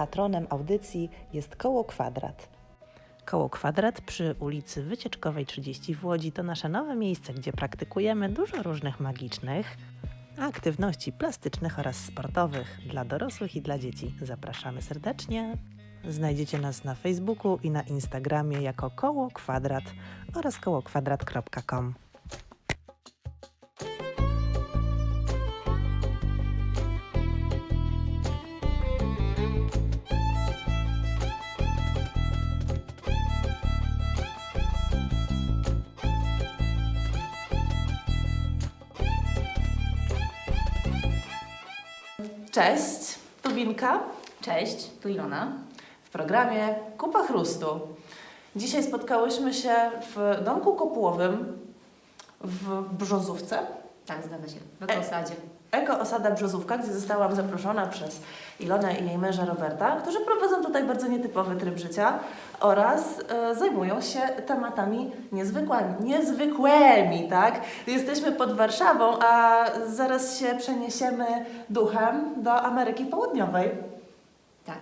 patronem audycji jest Koło Kwadrat. Koło Kwadrat przy ulicy Wycieczkowej 30 w Łodzi to nasze nowe miejsce, gdzie praktykujemy dużo różnych magicznych aktywności plastycznych oraz sportowych dla dorosłych i dla dzieci. Zapraszamy serdecznie. Znajdziecie nas na Facebooku i na Instagramie jako Koło Kwadrat oraz kołokwadrat.com. Cześć, tu Binka Cześć, tu Ilona. w programie Kupa Chrustu. Dzisiaj spotkałyśmy się w domku kopułowym w Brzozówce, Tak, zgadza się. W Ekosadzie. Eko Osada Brzozówka, gdzie zostałam zaproszona przez Ilonę i jej męża Roberta, którzy prowadzą tutaj bardzo nietypowy tryb życia oraz e, zajmują się tematami niezwykłymi, niezwykłymi, tak? Jesteśmy pod Warszawą, a zaraz się przeniesiemy duchem do Ameryki Południowej, Tak.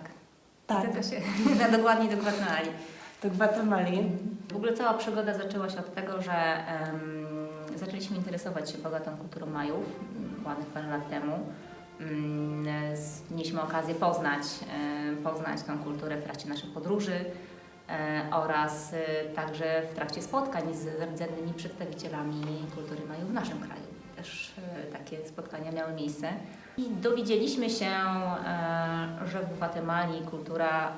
Tak. Zgadza się. Na dokładnie do Gwatemali. do Gwatemali. W ogóle cała przygoda zaczęła się od tego, że em, zaczęliśmy interesować się bogatą kulturą Majów m, ładnych parę lat temu. Mm, Mieliśmy okazję poznać, e, poznać tą kulturę w trakcie naszych podróży e, oraz e, także w trakcie spotkań z rdzennymi przedstawicielami kultury Majów w naszym kraju. Też takie spotkania miały miejsce. I dowiedzieliśmy się, że w Gwatemali kultura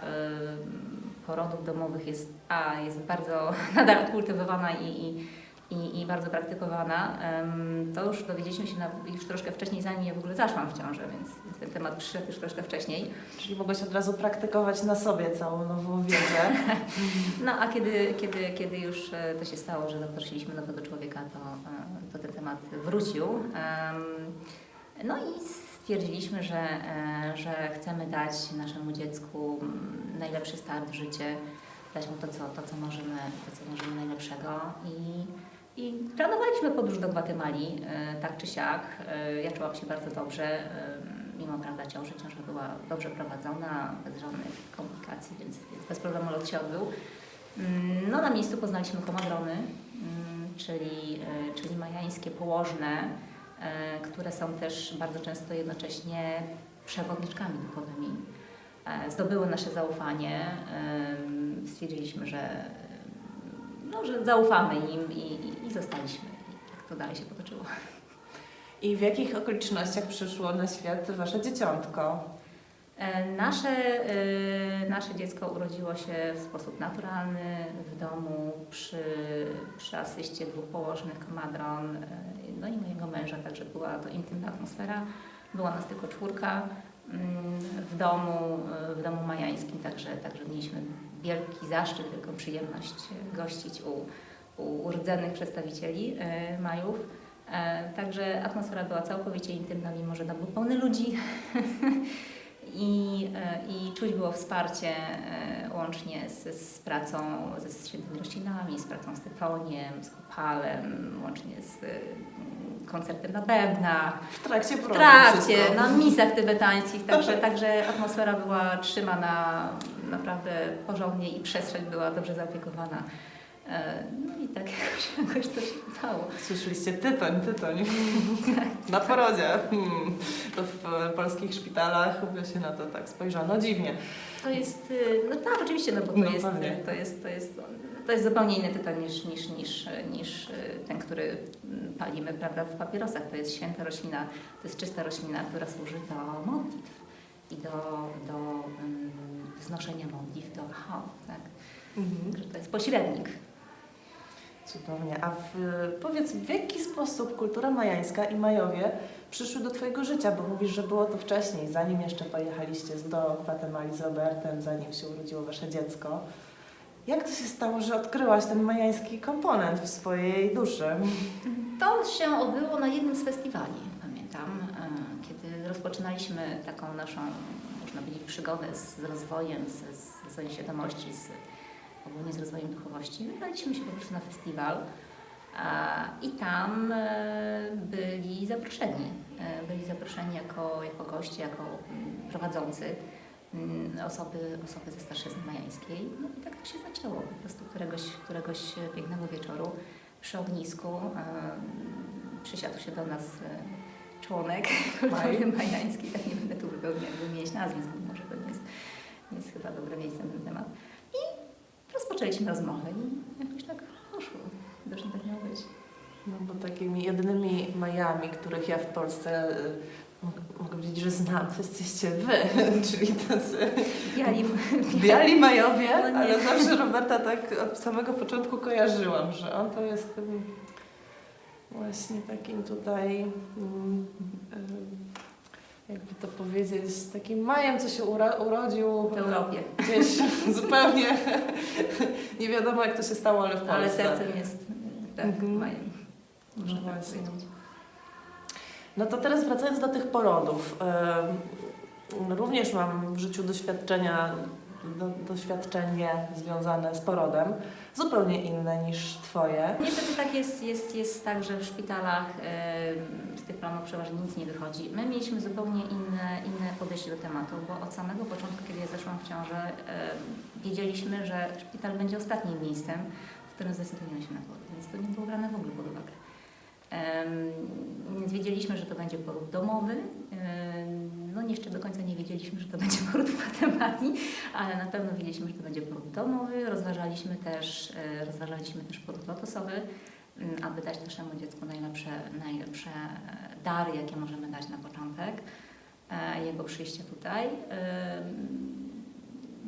porodów domowych jest, a, jest bardzo nadal kultywowana i, i, i, i bardzo praktykowana. To już dowiedzieliśmy się na, już troszkę wcześniej, zanim ja w ogóle zaszłam w ciążę, więc ten temat przyszedł już troszkę wcześniej. Czyli mogłaś od razu praktykować na sobie całą nową wiedzę. No a kiedy, kiedy, kiedy już e, to się stało, że zaprosiliśmy nowego człowieka, to, e, to ten temat wrócił. No i stwierdziliśmy, że, e, że chcemy dać naszemu dziecku mm, najlepszy start w życie, dać mu to, co, to, co, możemy, to, co możemy najlepszego. I, i planowaliśmy podróż do Gwatemali, e, tak czy siak. E, Ja czułam się bardzo dobrze, e, mimo prawda ciąży. Ciąża była dobrze prowadzona, bez żadnych komplikacji, więc, więc bez problemu lot się odbył. Mm, No na miejscu poznaliśmy komadrony, mm, czyli, czyli majańskie położne, które są też bardzo często jednocześnie przewodniczkami duchowymi. Zdobyły nasze zaufanie. Stwierdziliśmy, że, no, że zaufamy im i, i zostaliśmy. Tak to dalej się potoczyło. I w jakich okolicznościach przyszło na świat wasze dzieciątko? E, Nasze, e, nasze dziecko urodziło się w sposób naturalny w domu przy, przy asyście dwóch położnych komadron, e, no i mojego męża, także była to intymna atmosfera. Była nas tylko czwórka mm, w domu, w domu majańskim, także, także mieliśmy wielki zaszczyt, wielką przyjemność gościć u, u rdzennych przedstawicieli e, Majów. E, Także atmosfera była całkowicie intymna, mimo że tam był pełny ludzi. I, e, I czuć było wsparcie łącznie z, z pracą ze świętymi roślinami, z pracą z tytoniem, z kopalem, łącznie z e, koncertem na bębnach, W trakcie w trakcie, wszystko. na misach tybetańskich, także, także atmosfera była trzymana naprawdę porządnie i przestrzeń była dobrze zaopiekowana. E, No i tak jakoś, jakoś to się udało. Słyszeliście tytoń, tytoń. Na porodzie. Hmm. To w e, polskich szpitalach się na to tak spojrzano dziwnie. To jest, y, no tak, oczywiście, no bo to, No jest, pewnie. to, jest, to, jest, to jest zupełnie inny tytoń niż, niż, niż, niż y, ten, który mm, palimy prawda, w papierosach. To jest święta roślina, to jest czysta roślina, która służy do modlitw i do, do um, wznoszenia modlitw do Baha, tak? Mhm. To jest pośrednik. Cudownie. A w, powiedz, w jaki sposób kultura majańska i Majowie przyszły do Twojego życia? Bo mówisz, że było to wcześniej, zanim jeszcze pojechaliście z- do Gwatemali z Robertem, zanim się urodziło Wasze dziecko. Jak to się stało, że odkryłaś ten majański komponent w swojej duszy? To się odbyło na jednym z festiwali, pamiętam, e, kiedy rozpoczynaliśmy taką naszą, można powiedzieć, przygodę z, z rozwojem, z, z rozwojem świadomości, z, ogólnie z rozwojem duchowości. Wybraliśmy się po prostu na festiwal i tam e, byli zaproszeni. E, byli zaproszeni jako, jako goście, jako mm, prowadzący. mm, osoby, osoby ze starszyzny majańskiej. No i tak to się zaczęło. Po prostu któregoś, któregoś pięknego wieczoru przy ognisku em, przysiadł się do nas e, członek kultury majańskiej. Tak nie będę tu wypełniać, wymieniać nazwisk, bo może to nie jest, nie jest chyba dobre miejsce na ten temat. I rozpoczęliśmy rozmowę i jakoś tak poszło. Widocznie tak miało być. No bo takimi jedynymi Majami, których ja w Polsce y, mogę, powiedzieć, że znam, to jesteście wy, czyli tacy Biali, biali Majowie, No ale zawsze Roberta tak od samego początku kojarzyłam, że on to jest tym właśnie takim tutaj, mm, y, jakby to powiedzieć, takim Majem, co się urodził w Europie. gdzieś zupełnie, nie wiadomo jak to się stało, ale w Polsce. Ale sercem jest tak, Mhm. majem. Można No tak. No to teraz wracając do tych porodów. Również mam w życiu doświadczenia, do, doświadczenie związane z porodem, zupełnie inne niż Twoje. Niestety tak jest, jest, jest tak, że w szpitalach em, z tych planów przeważnie nic nie wychodzi. My mieliśmy zupełnie inne, inne podejście do tematu, bo od samego początku, kiedy ja zeszłam w ciążę, em, wiedzieliśmy, że szpital będzie ostatnim miejscem, w którym zdecydujemy się na poród, więc to nie było brane w ogóle pod uwagę. Więc wiedzieliśmy, że to będzie poród domowy. No jeszcze do końca nie wiedzieliśmy, że to będzie poród w Patematii, ale na pewno wiedzieliśmy, że to będzie poród domowy. Rozważaliśmy też, e, rozważaliśmy też poród lotosowy, aby dać naszemu dziecku najlepsze, najlepsze e, dary, jakie możemy dać na początek e, jego przyjścia tutaj.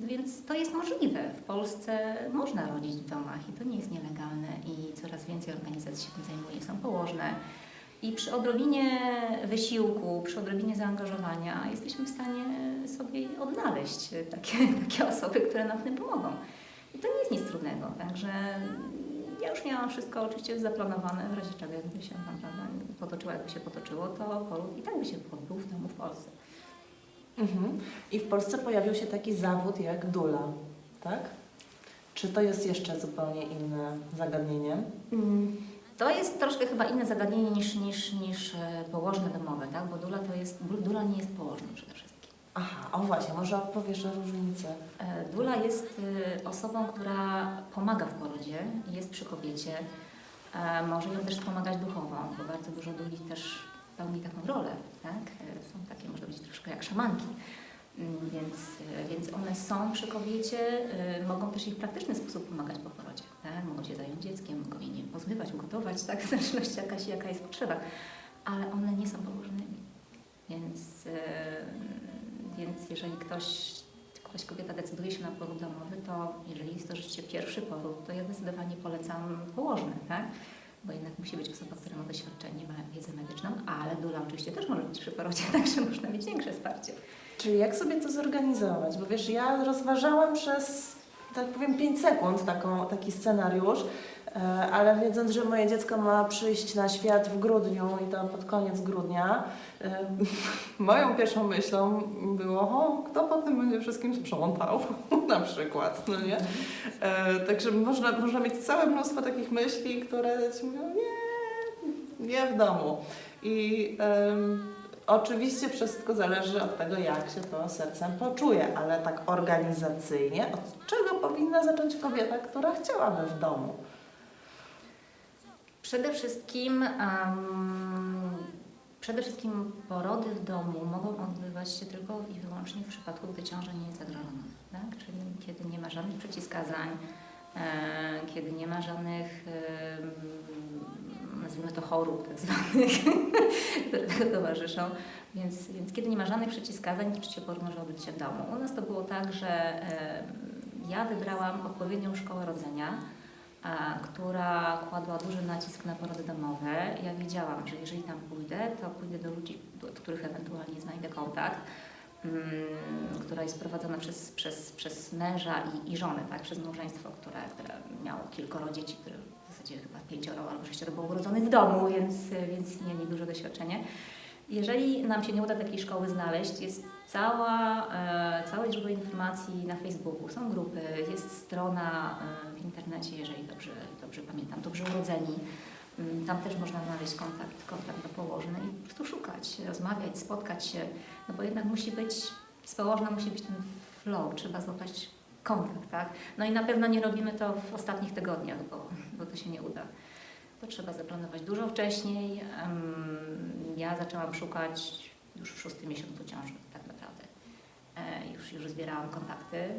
Więc to jest możliwe. W Polsce można rodzić w domach i to nie jest nielegalne i coraz więcej organizacji się tym zajmuje, są położne. I przy odrobinie wysiłku, przy odrobinie zaangażowania jesteśmy w stanie sobie odnaleźć takie, takie osoby, które nam w tym pomogą. I to nie jest nic trudnego. Także ja już miałam wszystko oczywiście zaplanowane, w razie czego jakby się tam potoczyło, jakby się potoczyło, to poród i tak by się odbył w domu w Polsce. Mhm. I w Polsce pojawił się taki zawód jak dula, tak? Czy to jest jeszcze zupełnie inne zagadnienie? Mm, To jest troszkę chyba inne zagadnienie niż, niż, niż e, położne domowe, tak? bo dula, to jest, dula nie jest położną przede wszystkim. Aha, o właśnie, może opowiesz o różnicy. E, Dula jest e, osobą, która pomaga w porodzie, jest przy kobiecie, może ją też wspomagać duchowo, bo bardzo dużo duli też pełni taką rolę, tak? E, Są takie, można powiedzieć, troszkę jak szamanki. Mm, Więc, e, więc one są przy kobiecie, e, mogą też jej w praktyczny sposób pomagać po porodzie. Tak? Mogą się zająć dzieckiem, mogą jej nie wiem, pozmywać, ugotować, tak? w zależności jakaś, jaka jest potrzeba. Ale one nie są położonymi. Więc, więc jeżeli ktoś jakaś kobieta decyduje się na poród domowy, to jeżeli jest to rzeczywiście pierwszy poród, to ja zdecydowanie polecam położny, tak? Bo jednak musi być osoba, która ma doświadczenie, ma wiedzę medyczną, ale dula oczywiście też może być przy porodzie, także można mieć większe wsparcie. Czyli jak sobie to zorganizować? Bo wiesz, ja rozważałam przez, tak powiem, 5 sekund taką, taki scenariusz, ale wiedząc, że moje dziecko ma przyjść na świat w grudniu i to pod koniec grudnia, e, moją pierwszą myślą było, o, kto potem będzie wszystkim sprzątał, na przykład, no nie? E, Także można, można mieć całe mnóstwo takich myśli, które ci mówią, nie, nie w domu. I em, oczywiście wszystko zależy od tego, jak się to sercem poczuje, ale tak organizacyjnie, od czego powinna zacząć kobieta, która chciałaby w domu? Przede wszystkim, em, przede wszystkim porody w domu mogą odbywać się tylko i wyłącznie w przypadku, gdy ciąża nie jest zagrożona. Tak? Czyli kiedy nie ma żadnych przeciwwskazań, e, kiedy nie ma żadnych, em, nazwijmy to chorób tak zwanych, które tego towarzyszą. Więc, więc kiedy nie ma żadnych przeciwwskazań, oczywiście poród może odbyć się w domu. U nas to było tak, że em, ja wybrałam odpowiednią szkołę rodzenia, która kładła duży nacisk na porody domowe. Ja wiedziałam, że jeżeli tam pójdę, to pójdę do ludzi, do których ewentualnie znajdę kontakt, mm, która jest prowadzona przez, przez, przez męża i, i żonę, tak, przez małżeństwo, które, które miało kilkoro dzieci, które w zasadzie chyba pięcioro albo sześcioro było urodzonych w domu, więc, więc mieli duże doświadczenie. Jeżeli nam się nie uda takiej szkoły znaleźć, jest cała, e, całe źródło informacji na Facebooku, są grupy, jest strona e, w internecie, jeżeli dobrze, dobrze pamiętam, Dobrze Urodzeni. Mm, Tam też można znaleźć kontakt, kontakt do położnej i po prostu szukać, rozmawiać, spotkać się, no bo jednak musi być z położna musi być ten flow, trzeba złapać kontakt, tak? No i na pewno nie robimy to w ostatnich tygodniach, bo, bo to się nie uda. To trzeba zaplanować dużo wcześniej. Ja zaczęłam szukać już w szóstym miesiącu ciąży, tak Już, już zbierałam kontakty, e,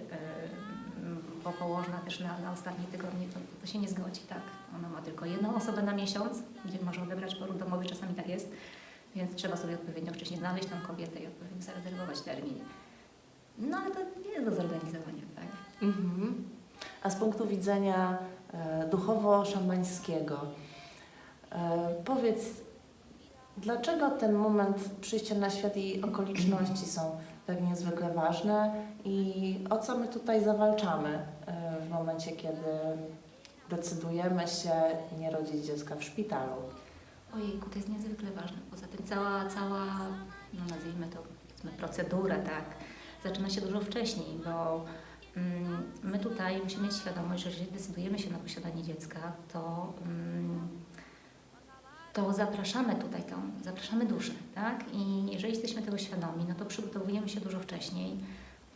bo położna też na, na ostatnie tygodnie to, to się nie zgodzi, tak? Ona ma tylko jedną osobę na miesiąc, gdzie może odebrać poród domowy, czasami tak jest, więc trzeba sobie odpowiednio wcześniej znaleźć tą kobietę i odpowiednio zarezerwować termin. No ale to nie jest do zorganizowania, tak? Mhm. A z punktu widzenia e, duchowo-szamańskiego, e, powiedz, dlaczego ten moment przyjścia na świat i okoliczności są tak niezwykle ważne i o co my tutaj zawalczamy e, w momencie, kiedy decydujemy się nie rodzić dziecka w szpitalu? Ojejku, to jest niezwykle ważne. Poza tym cała, cała no nazwijmy to powiedzmy, procedura, tak, zaczyna się dużo wcześniej, bo mm, my tutaj musimy mieć świadomość, że jeżeli decydujemy się na posiadanie dziecka, to, mm, to zapraszamy tutaj tą, zapraszamy duszę, tak? I jeżeli jesteśmy tego świadomi, no to przygotowujemy się dużo wcześniej.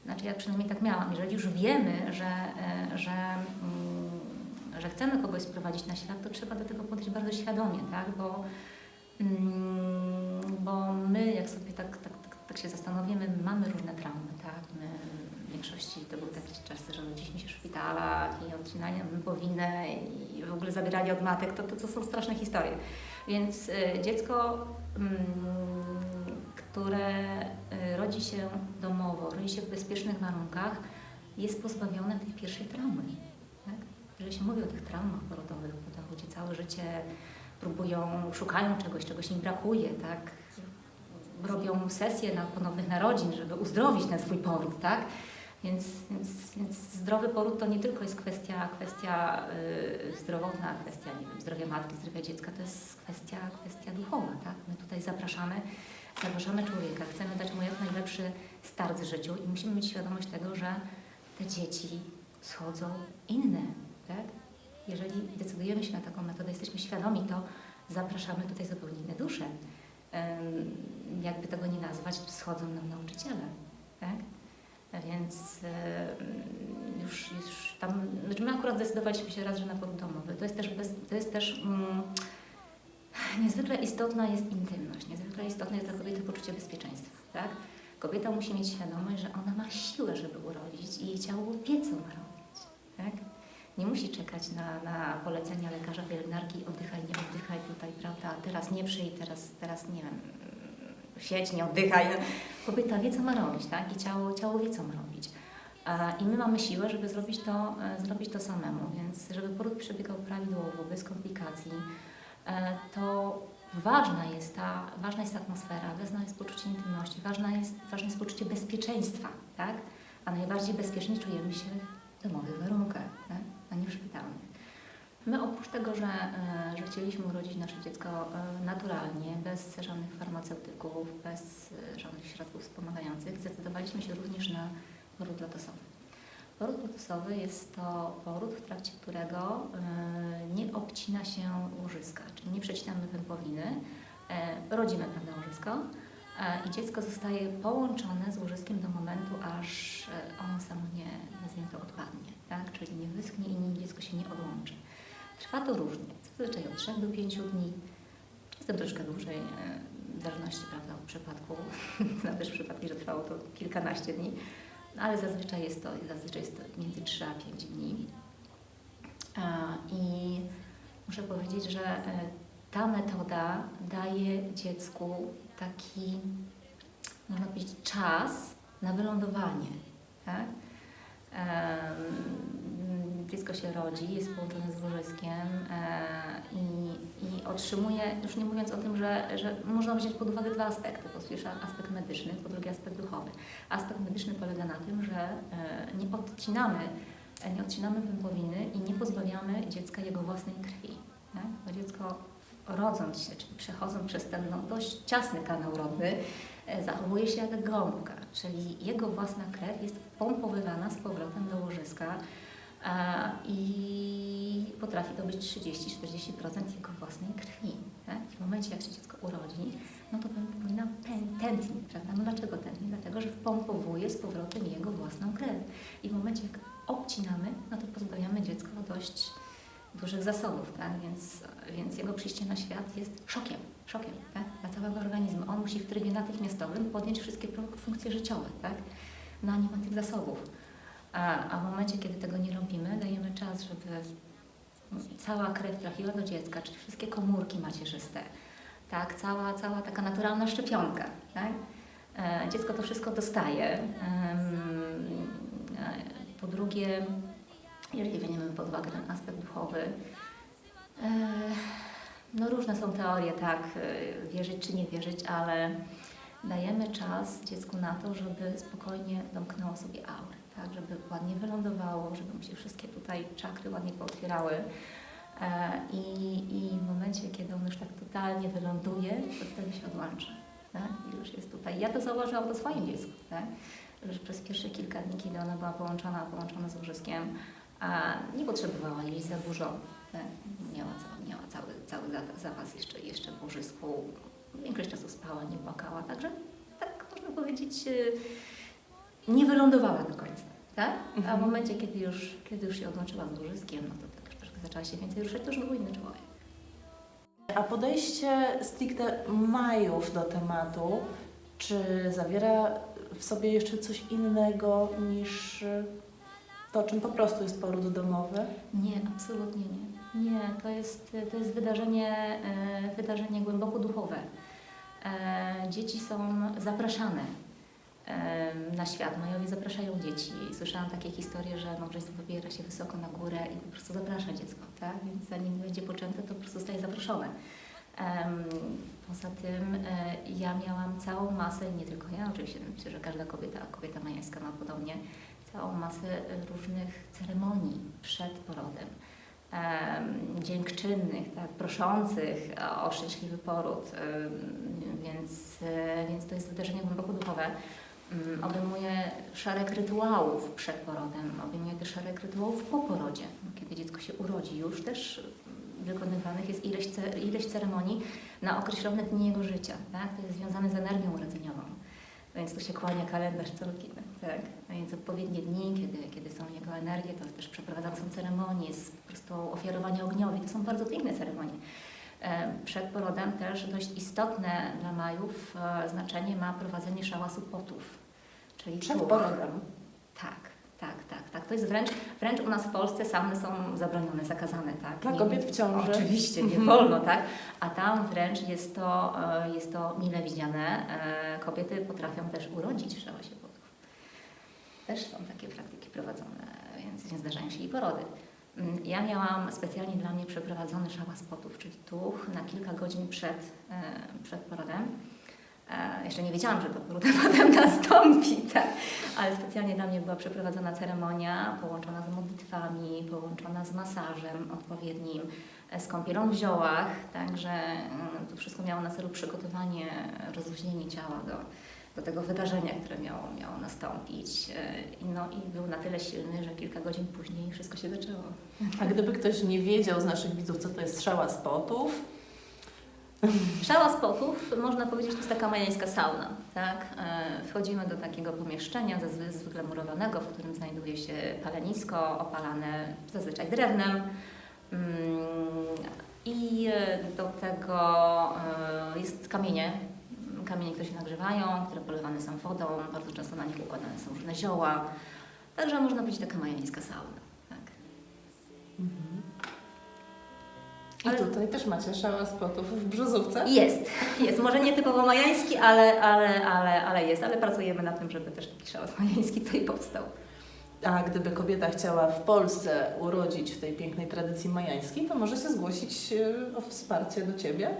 Znaczy ja przynajmniej tak miałam. Jeżeli już wiemy, że, e, że mm, że chcemy kogoś sprowadzić na świat, to trzeba do tego podejść bardzo świadomie, tak? Bo, mm, bo my, jak sobie tak, tak, tak, tak się zastanowimy, mamy różne traumy, tak? My, w większości to były takie czasy, że rodziliśmy się w szpitalach i odcinania powinny i w ogóle zabierali od matek, to, to, to są straszne historie. Więc y, dziecko, mm, które y, rodzi się domowo, rodzi się w bezpiecznych warunkach, jest pozbawione tej pierwszej traumy. Tak? Jeżeli się mówi o tych traumach porodowych, bo to ludzie całe życie próbują, szukają czegoś, czegoś im brakuje, tak? Robią sesje na ponownych narodzin, żeby uzdrowić ten swój poród, tak? Więc, więc, więc zdrowy poród to nie tylko jest kwestia, kwestia yy, zdrowotna, kwestia nie wiem, zdrowia matki, zdrowia dziecka, to jest kwestia, kwestia duchowa, tak? My tutaj zapraszamy, zapraszamy człowieka, chcemy dać mu jak najlepszy start w życiu i musimy mieć świadomość tego, że te dzieci schodzą inne, tak? Jeżeli decydujemy się na taką metodę, jesteśmy świadomi, to zapraszamy tutaj zupełnie inne dusze. Ym, jakby tego nie nazwać, schodzą nam nauczyciele, tak? Więc już, już tam, znaczy my akurat zdecydowaliśmy się raz, że na poród domowy. To jest też, bez, to jest też mm, niezwykle istotna jest intymność, niezwykle istotne jest dla kobiety poczucie bezpieczeństwa, tak? Kobieta musi mieć świadomość, że ona ma siłę, żeby urodzić i jej ciało wie, co ma robić, tak? Nie musi czekać na, na polecenia lekarza, pielęgniarki, oddychaj, nie oddychaj tutaj, prawda? Teraz nie przyjdź, teraz, teraz nie wiem, siedź, nie oddychaj. Kobieta wie, co ma robić, tak? I ciało, ciało wie, co ma robić. I my mamy siłę, żeby zrobić to, e, zrobić to samemu, więc żeby poród przebiegał prawidłowo, bez komplikacji, e, to ważna jest ta, ważna jest atmosfera, ważne jest poczucie intymności, ważna jest, ważne jest poczucie bezpieczeństwa, tak? A najbardziej bezpiecznie czujemy się w domowych warunkach, tak? a nie w szpitalnych. My oprócz tego, że, e, że chcieliśmy urodzić nasze dziecko e, naturalnie, bez żadnych farmaceutyków, bez żadnych środków wspomagających, zdecydowaliśmy się również na poród lotosowy. Poród lotosowy jest to poród, w trakcie którego e, nie obcina się łożyska, czyli nie przecinamy pępowiny, rodzimy prawda, łożysko i dziecko zostaje połączone z łożyskiem do momentu, aż ono samo nie, nazwijmy to, odpadnie, tak? czyli nie wyschnie i dziecko się nie odłączy. Trwa to różnie, zazwyczaj od 3 do 5 dni, czasem troszkę dłużej, e, w zależności prawda, od przypadku. Znam też przypadki, że trwało to kilkanaście dni, ale zazwyczaj jest to, zazwyczaj jest to między 3 a 5 dni. I muszę powiedzieć, że e, ta metoda daje dziecku taki, można powiedzieć, czas na wylądowanie. Tak? Dziecko się rodzi, jest połączone z łożyskiem e, i, i otrzymuje, już nie mówiąc o tym, że, że można wziąć pod uwagę dwa aspekty. Po pierwsze aspekt medyczny, po drugie aspekt duchowy. Aspekt medyczny polega na tym, że e, nie odcinamy, nie odcinamy pępowiny i nie pozbawiamy dziecka jego własnej krwi. Tak? Bo dziecko rodząc się, czyli przechodząc przez ten no, dość ciasny kanał rodny, e, zachowuje się jak gąbka, czyli jego własna krew jest pompowywana z powrotem do łożyska i potrafi to być 30-40% jego własnej krwi. Tak? W momencie, jak się dziecko urodzi, no to powinna tętni, prawda? No dlaczego tętni? Dlatego, że wpompowuje z powrotem jego własną krew. I w momencie, jak obcinamy, no to pozbawiamy dziecko dość dużych zasobów, tak? Więc, więc jego przyjście na świat jest szokiem, szokiem tak? dla całego organizmu. On musi w trybie natychmiastowym podjąć wszystkie funkcje życiowe, tak? No a nie ma tych zasobów. A, a w momencie, kiedy tego nie robimy, dajemy czas, żeby cała krew trafiła do dziecka, czyli wszystkie komórki macierzyste, tak? Cała, cała taka naturalna szczepionka, tak? E, dziecko to wszystko dostaje. E, po drugie, jeżeli weźmiemy pod uwagę ten aspekt duchowy, e, no różne są teorie, tak, wierzyć czy nie wierzyć, ale dajemy czas dziecku na to, żeby spokojnie domknęło sobie aurę, tak, żeby ładnie wylądowało, żeby mu się wszystkie tutaj czakry ładnie pootwierały. E, I, I w momencie, kiedy on już tak totalnie wyląduje, to wtedy się odłącza. Tak? I już jest tutaj. Ja to zauważyłam po swoim dziecku, tak? że przez pierwsze kilka dni, kiedy ona była połączona, połączona z łożyskiem, a nie potrzebowała jeść za dużo. Tak? Miała, cały, miała cały, cały za- zapas jeszcze, jeszcze w łożysku. Większość czasu spała, nie płakała, także tak można powiedzieć, y, nie wylądowała do końca. Tak? A w Mhm. momencie, kiedy już, kiedy już się odłączyła z łożyskiem, no to tak troszkę zaczęła się więcej ruszać, to już był inny człowiek. A podejście stricte Majów do tematu, czy zawiera w sobie jeszcze coś innego niż to, czym po prostu jest poród domowy? Nie, absolutnie nie. Nie, to jest, to jest wydarzenie, e, wydarzenie głęboko duchowe. E, Dzieci są zapraszane na świat. Majowie zapraszają dzieci. Słyszałam takie historie, że małżeństwo wybiera się wysoko na górę i po prostu zaprasza dziecko, tak? Więc zanim będzie poczęte, to po prostu zostaje zaproszone. Poza tym e, ja miałam całą masę, nie tylko ja, oczywiście myślę, że każda kobieta, kobieta majańska ma podobnie, całą masę różnych ceremonii przed porodem. Em, dziękczynnych, tak, proszących o, szczęśliwy poród, więc, e, więc to jest wydarzenie głęboko duchowe. Mm, Obejmuje szereg rytuałów przed porodem, obejmuje też szereg rytuałów po porodzie. Kiedy dziecko się urodzi, już też wykonywanych jest ileś, ileś ceremonii na określone dni jego życia. Tak? To jest związane z energią urodzeniową. Więc tu się kłania kalendarz całkiny, tak? A więc odpowiednie dni, kiedy, kiedy są jego energie, to też przeprowadzane są ceremonie, jest po prostu ofiarowanie ogniowe. To są bardzo piękne ceremonie. E, Przed porodem też dość istotne dla Majów e, znaczenie ma prowadzenie szałasu potów. Czyli Przed tuch. porodem. Tak, tak, tak, tak. To jest wręcz, wręcz u nas w Polsce sauny są zabronione, zakazane, tak. Dla kobiet w ciąży. Oczywiście, nie wolno, tak. A tam wręcz jest to, e, jest to mile widziane. Kobiety potrafią też urodzić w szałasie potów. Też są takie praktyki prowadzone, więc nie zdarzają się i porody. Mm, Ja miałam specjalnie dla mnie przeprowadzony potów, czyli tuch na kilka godzin przed, e, przed porodem. E, Jeszcze nie wiedziałam, że to poród potem nastąpi, tak? ale specjalnie dla mnie była przeprowadzona ceremonia połączona z modlitwami, połączona z masażem odpowiednim, e, z kąpielą w ziołach, także to wszystko miało na celu przygotowanie, rozluźnienie ciała do, do tego wydarzenia, które miało, miało nastąpić. E, No i był na tyle silny, że kilka godzin później wszystko się zaczęło. A gdyby ktoś nie wiedział z naszych widzów, co to jest szała spotów, Szała spotów, można powiedzieć, to jest taka majańska sauna. Tak? E, Wchodzimy do takiego pomieszczenia, zwykle murowanego, w którym znajduje się palenisko opalane zazwyczaj drewnem. Mm, I e, do tego jest kamienie, kamienie, które się nagrzewają, które polewane są wodą, bardzo często na nich układane są różne zioła. Także można powiedzieć taka majańska sauna. Tak. i Ale- tutaj też macie szała spotów w brzozówce. Jest, jest. Może nie typowo majański, ale, ale, ale, ale jest. Ale pracujemy nad tym, żeby też taki szałas majański tutaj powstał. A gdyby kobieta chciała w Polsce urodzić w tej pięknej tradycji majańskiej, to może się zgłosić y, o wsparcie do Ciebie?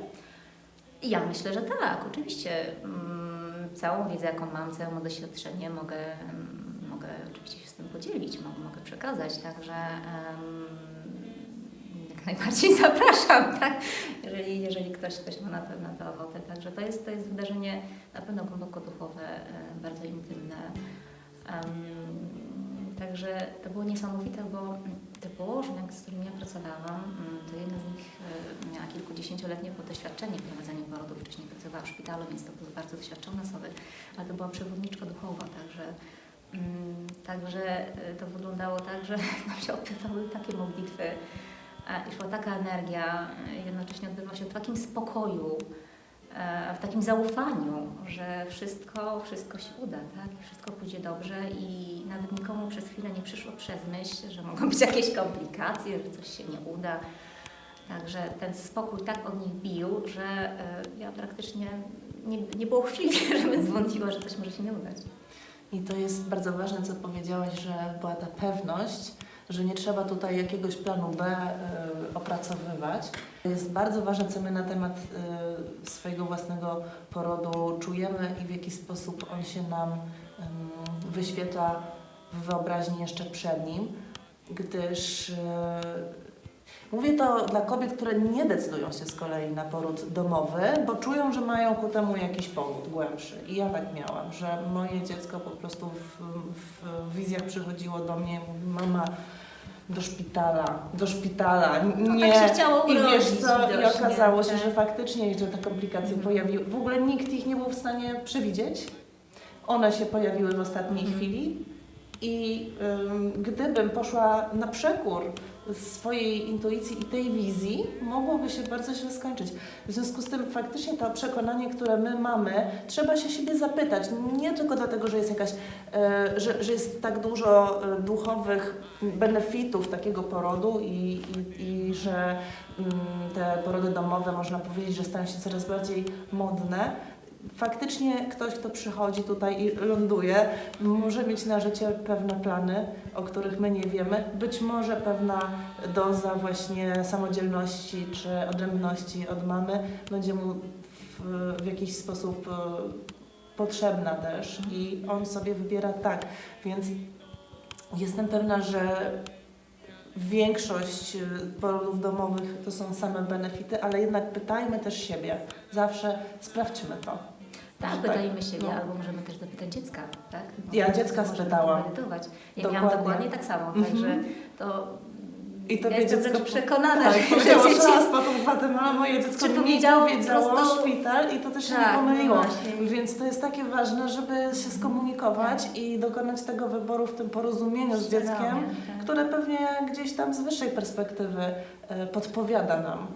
Ja myślę, że tak, oczywiście. Mm, Całą wiedzę, jaką mam, całe doświadczenie mogę, mm, mogę oczywiście się z tym podzielić, mogę, przekazać, także jak najbardziej zapraszam, tak? jeżeli, jeżeli ktoś, ktoś ma na to, na ochotę. Także to jest, to jest wydarzenie na pewno głęboko duchowe, e, bardzo intymne. Także to było niesamowite, bo te położne, z którymi ja pracowałam, mm, to jedna z nich e, miała kilkudziesięcioletnie doświadczenie w prowadzeniu porodów. Wcześniej pracowała w szpitalu, więc to były bardzo doświadczone osoby, ale to była przewodniczka duchowa, także, mm, także e, to wyglądało tak, że nam się odbywały takie modlitwy i szła taka energia, e, jednocześnie odbywa się w takim spokoju, w takim zaufaniu, że wszystko, wszystko się uda, tak? Wszystko pójdzie dobrze i nawet nikomu przez chwilę nie przyszło przez myśl, że mogą być jakieś komplikacje, że coś się nie uda. Także ten spokój tak od nich bił, że e, ja praktycznie nie, nie było chwili, żebym zwątpiła, że coś może się nie udać. I to jest bardzo ważne, co powiedziałaś, że była ta pewność, że nie trzeba tutaj jakiegoś planu B y, opracowywać. Jest bardzo ważne, co my na temat y, swojego własnego porodu czujemy i w jaki sposób on się nam wyświetla w wyobraźni jeszcze przed nim, gdyż y, Mówię to dla kobiet, które nie decydują się z kolei na poród domowy, bo czują, że mają ku temu jakiś powód głębszy. I ja tak miałam, że moje dziecko po prostu w, w, wizjach przychodziło do mnie, mama do szpitala, do szpitala, nie. tak się chciało I wiesz co, i widocznie, okazało się, tak. że faktycznie, że te komplikacje Mhm. pojawiły. W ogóle nikt ich nie był w stanie przewidzieć. One się pojawiły w ostatniej Mhm. chwili. I ym, gdybym poszła na przekór swojej intuicji i tej wizji, mogłoby się bardzo źle skończyć. W związku z tym faktycznie to przekonanie, które my mamy, trzeba się siebie zapytać. Nie tylko dlatego, że jest jakaś, e, że, że jest tak dużo e, duchowych benefitów takiego porodu i, i, i że mm, te porody domowe, można powiedzieć, że stają się coraz bardziej modne. Faktycznie ktoś, kto przychodzi tutaj i ląduje, może mieć na życie pewne plany, o których my nie wiemy. Być może pewna doza właśnie samodzielności czy odrębności od mamy będzie mu w, w jakiś sposób e, potrzebna też i on sobie wybiera tak. Więc jestem pewna, że większość e, porodów domowych to są same benefity, ale jednak pytajmy też siebie. Zawsze sprawdźmy to. Tak, Że pytajmy się, no. albo możemy też zapytać dziecka, tak? Ja dziecka spytałam. medytować. Ja Dokładnie. miałam dokładnie tak samo, Mhm. także to I to ja jestem dziecko przekonana, tak, że powiedziało dzieci... raz potem Gwatemala, moje dziecko Czy mi powiedziało powiedziało prosto- szpital i to też się Tak, nie pomyliło. no właśnie. Więc to jest takie ważne, żeby się skomunikować i dokonać tego wyboru w tym porozumieniu z dzieckiem, tak. które pewnie gdzieś tam z wyższej perspektywy e, podpowiada nam.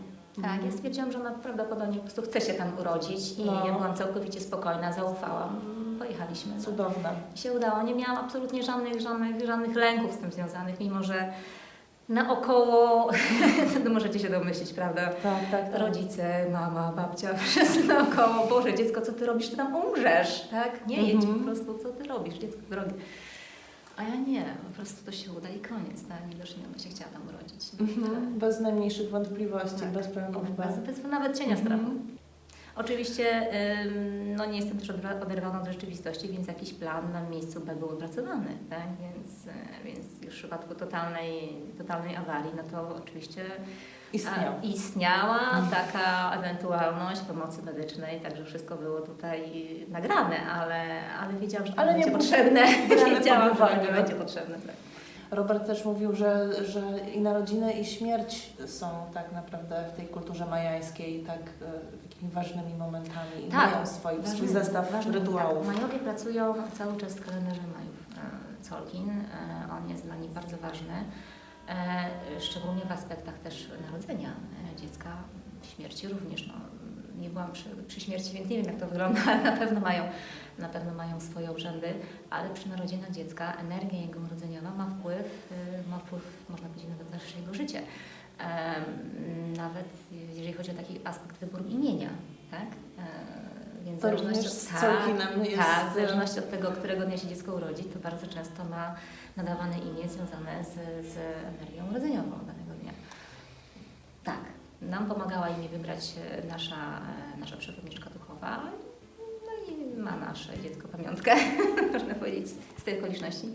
Tak, ja stwierdziłam, że ona prawdopodobnie po prostu chce się tam urodzić i No. ja byłam całkowicie spokojna, zaufałam. Pojechaliśmy. No. Cudowne. I się udało. Nie miałam absolutnie żadnych, żadnych, żadnych lęków z tym związanych, mimo że naokoło, no możecie się domyślić, prawda? Tak, tak, tak. Rodzice, mama, babcia, wszyscy naokoło. Boże, dziecko, co ty robisz? Ty tam umrzesz, tak? Nie jedź Mhm. po prostu, co ty robisz, dziecko drogie. A ja nie, po prostu to się uda i koniec, tak? Widocznie ona się chciała tam urodzić. Mhm. Bez najmniejszych wątpliwości, Tak. bez planów B. Bez, bez nawet cienia Mhm. strachu. Oczywiście no nie jestem też oderwana od rzeczywistości, więc jakiś plan na miejscu B był opracowany, tak? więc, e, więc już w przypadku totalnej, totalnej awarii, no to oczywiście Istniał. istniała taka ewentualność pomocy medycznej, także wszystko było tutaj nagrane, ale, ale wiedziałam, że to Ale nie nie będzie było potrzebne. wiedziałam, że to nie będzie potrzebne. Tak. Robert też mówił, że, że i narodziny, i śmierć są tak naprawdę w tej kulturze majańskiej tak, e, takimi ważnymi momentami i Tak, mają swój, swój Ważny- zestaw ważny, rytuałów. Tak. Majowie pracują cały czas w kalendarzem Majów. e, Colkin, e, on jest dla nich bardzo ważny, szczególnie w aspektach też narodzenia e, dziecka, śmierci również. No, nie byłam przy, przy śmierci, więc nie wiem jak to wygląda, na pewno mają, na pewno mają swoje urzędy, ale przy narodzinach dziecka energia jego urodzeniowa ma wpływ, e, ma wpływ, można powiedzieć, nawet na nasze jego życie. Nawet jeżeli chodzi o taki aspekt wyboru imienia, tak? Więc w To zależności również od- tak, jest, tak, w zależności od tego, którego dnia się dziecko urodzi, to bardzo często ma nadawane imię związane z, z energią urodzeniową danego dnia. Tak, nam pomagała imię wybrać e, nasza, e, nasza przewodniczka duchowa, no i ma nasze dziecko pamiątkę, można powiedzieć, z, tej okoliczności.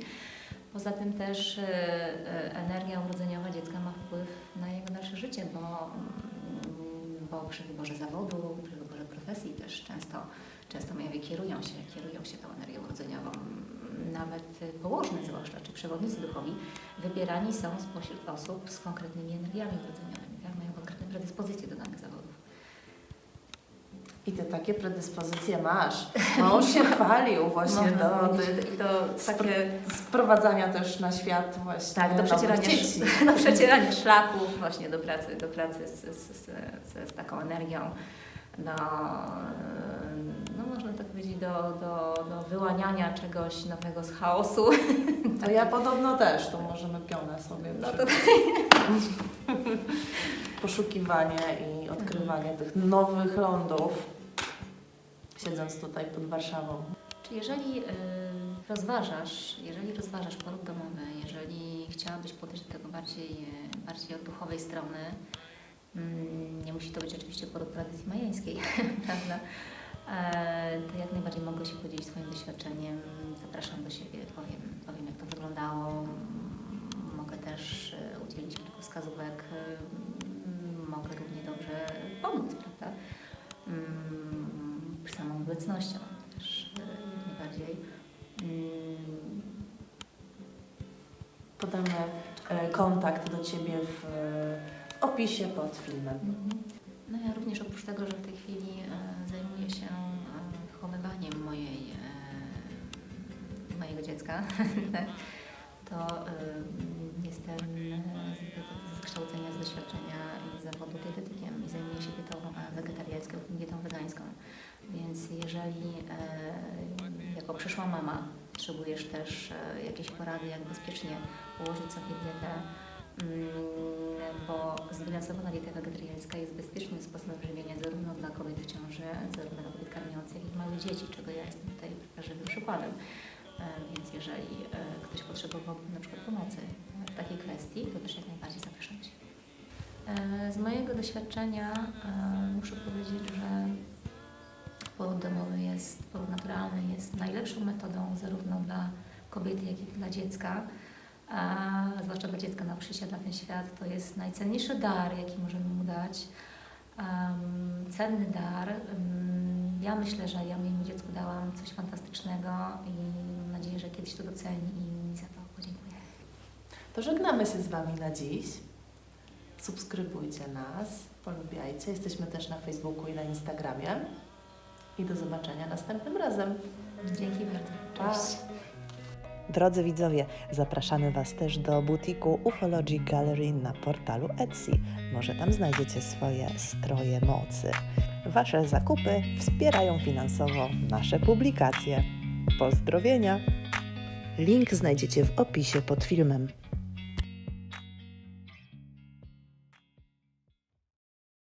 Poza tym też e, energia urodzeniowa dziecka ma wpływ na jego dalsze życie, bo, mm, bo przy wyborze zawodu, przy profesji też często, często majowie kierują się, kierują się tą energią urodzeniową. nawet położne zwłaszcza, czy przewodnicy duchowi, wybierani są spośród osób z konkretnymi energiami wrodzeniowymi, tak? mają konkretne predyspozycje do danych zawodów. I ty takie predyspozycje masz. Mąż się chwalił właśnie do, do, to takie sprowadzania też na świat właśnie Tak, do przecierania, dzieci. do przecierania szlaków, właśnie do pracy, do pracy z, z, z, z taką energią, do, no można tak powiedzieć, do, do, do wyłaniania czegoś nowego z chaosu. To ja podobno też, to możemy pionę sobie No to poszukiwanie i odkrywanie tych nowych lądów, siedząc tutaj pod Warszawą. Czy jeżeli y, rozważasz, jeżeli rozważasz poród domowy, jeżeli chciałabyś podejść do tego bardziej, bardziej od duchowej strony, nie musi to być oczywiście poród tradycji majeńskiej, prawda? E, To jak najbardziej mogę się podzielić swoim doświadczeniem. Zapraszam do siebie, powiem, powiem jak to wyglądało. Mm, Mogę też e, udzielić kilku wskazówek. Mm, Mogę równie dobrze pomóc, prawda? Mm, Samą obecnością też e, jak najbardziej. Mm, Podamy kontakt do Ciebie w, opisie pod filmem. Mhm. No ja również oprócz tego, że w tej chwili e, zajmuję się e, wychowywaniem mojej, e, mojego dziecka, to e, jestem z wykształcenia, z doświadczenia i z zawodu dietetykiem i zajmuję się dietą wegetariańską, dietą wegańską. Więc jeżeli jako przyszła mama potrzebujesz też jakieś porady, jak bezpiecznie ułożyć sobie dietę, bo zbilansowana dieta wegetariańska jest bezpiecznym sposobem żywienia zarówno dla kobiet w ciąży, zarówno dla kobiet karmiących, jak i małych dzieci, czego ja jestem tutaj żywym przykładem. E, Więc jeżeli e, ktoś potrzebowałby na przykład pomocy w takiej kwestii, to też jak najbardziej zapraszam Cię. E, Z mojego doświadczenia muszę powiedzieć, że poród domowy jest, poród naturalny jest najlepszą metodą zarówno dla kobiety, jak i dla dziecka a zwłaszcza dla dziecka na przyjście na ten świat, to jest najcenniejszy dar, jaki możemy mu dać. Um, cenny dar. Um, ja myślę, że ja mojemu dziecku dałam coś fantastycznego i mam nadzieję, że kiedyś to doceni i mi za to podziękuję. To żegnamy się z Wami na dziś. Subskrybujcie nas, polubiajcie. Jesteśmy też na Facebooku i na Instagramie. I do zobaczenia następnym razem. Dzięki bardzo. Pa. Drodzy widzowie, zapraszamy Was też do butiku Ufology Gallery na portalu Etsy. Może tam znajdziecie swoje stroje mocy. Wasze zakupy wspierają finansowo nasze publikacje. Pozdrowienia! Link znajdziecie w opisie pod filmem.